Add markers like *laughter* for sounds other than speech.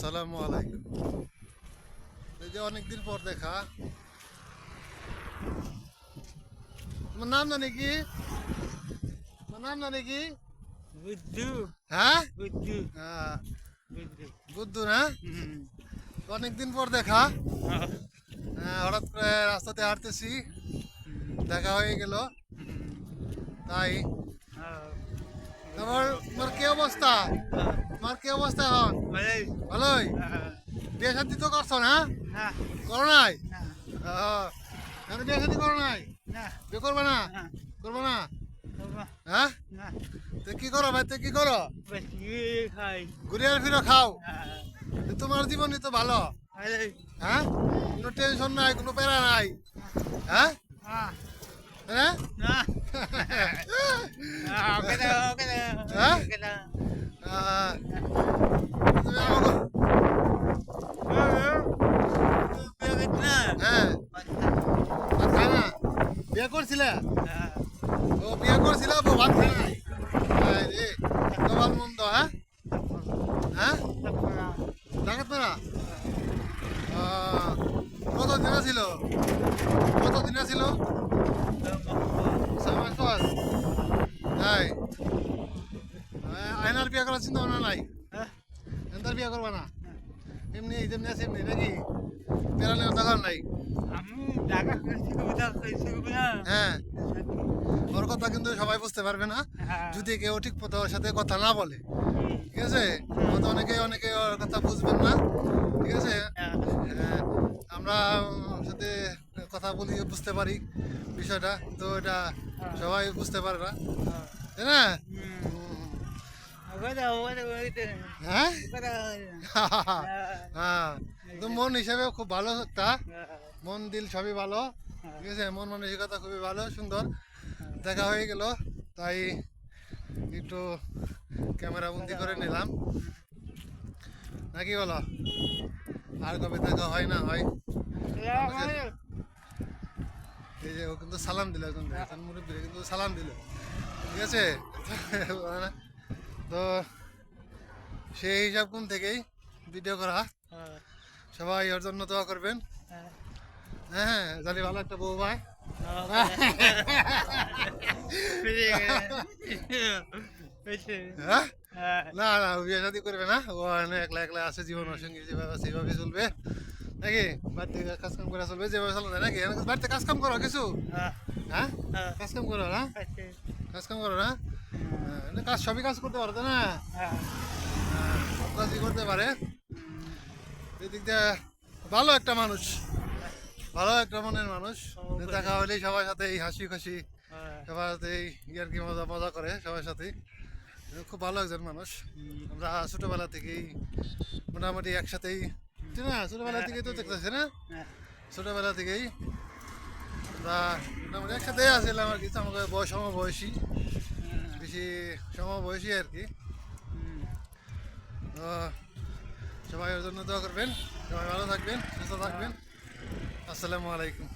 সালামু আলাইকুম। এই যে অনেকদিন পর দেখা। তোমার নাম জানি কি তোমার নাম জানি কি বুদ্ধু। হ্যাঁ? বুদ্ধু। আহ, বুদ্ধু। না। অনেকদিন পর দেখা। হ্যাঁ, হঠাৎ করে রাস্তাতে হাঁটতেছি। দেখা হয়ে গেল। তাই। আহ, তোমার তোমার কি অবস্থা? আহ, তোমার কি অবস্থা এখন? ভালোই। বিয়ে শাদি তো করছ না? না, করো নাই? না, এখন বিয়ে শাদি করো নাই? না, বিয়ে করবে না? না, করব না? হ্যাঁ? তো কি করো ভাই? তো কি করো? বাস ইয়ে খাই। ঘুরে ফিরে খাও। আহ, তো তোমার জীবনই তো ভালো। হ্যাঁ? কোনো টেনশন নাই কোনো প্যারা নাই। হ্যাঁ? হ্যাঁ না। আহ, ওকে দাও, ওকে দাও, হ্যাঁ? ওকে দাও। আহ, তুমি আমাকে বিয়ে করছি না? হ্যাঁ বাচ্চা। ভাত খায় না বিয়ে করছিলে? ও বিয়ে করছিলে ভাত খায় নাই? এত ভালো মন্দ হ্যাঁ? হ্যাঁ? কত দিন ছিল কত দিন ছিল তাই আয়নার বিয়ে করার চিন্তা ভাবনা নাই? হ্যাঁ? এন্তার বিয়ে করবা না? এমনি যেমনি আছে এমনি নাকি? পেরালে দরকার নাই? হ্যাঁ। ওর কথা কিন্তু সবাই বুঝতে পারবে না। হ্যাঁ। যদি কেউ ঠিক মতো ওর সাথে কথা না বলে ঠিক আছে? হয়তো অনেকে অনেকে ওর কথা বুঝবেন না ঠিক আছে? হ্যাঁ। হ্যাঁ, আমরা সাথে কথা বলি বুঝতে পারি বিষয়টা তো এটা সবাই বুঝতে পারে না। তাই না? *laughs* হ্যাঁ? হ্যাঁ। তো মন হিসাবে খুব ভালো একটা মন দিল সবই ভালো। ঠিক আছে? মন মানসিকতা খুবই ভালো সুন্দর। দেখা হয়ে গেল তাই একটু ক্যামেরা বন্দি করে নিলাম। নাকি বলো? আর কবে দেখা হয় না হয়? এই যে ও কিন্তু সালাম দিল একজন মুরব্বী কিন্তু সালাম দিল। ঠিক আছে? তো সেই হিসাব কোন থেকেই? ভিডিও করা। সবাই ওর জন্য দোয়া করবেন। হ্যাঁ জানি ভালো একটা বউ ভাই। হ্যাঁ? না না বিয়ে শাদি করবে না। ও একলা একলা আছে জীবন সঙ্গী যেভাবে আছে সেইভাবে চলবে। নাকি? বাড়িতে কাজ কাম করে চলবে যেভাবে চলবে নাকি? বাড়িতে কাজ কাম করো কিছু? হ্যাঁ? কাজ কাম করো না? কাজ কাম করো না? হ্যাঁ, কাজ সবই কাজ করতে পারো না? হ্যাঁ, সব কাজই করতে পারে। এদিক দিয়ে ভালো একটা মানুষ। ভালো একটা মনের মানুষ। দেখা হলেই সবার সাথে এই হাসি খুশি সবার সাথে এই ইয়ার কি মজা মজা করে সবার সাথেই খুব ভালো একজন মানুষ। আমরা ছোটবেলা থেকেই মোটামুটি একসাথেই না ছোটবেলা থেকেই তো দেখতেছে না? ছোটবেলা থেকেই আমরা মোটামুটি একসাথে আসছিলাম আর কি। আমাকে বয়স সমবয়সী। বেশি সমবয়সী আর কি। সবাই ওর জন্য দোয়া করবেন। সবাই ভালো থাকবেন সুস্থ থাকবেন। আসসালামু আলাইকুম।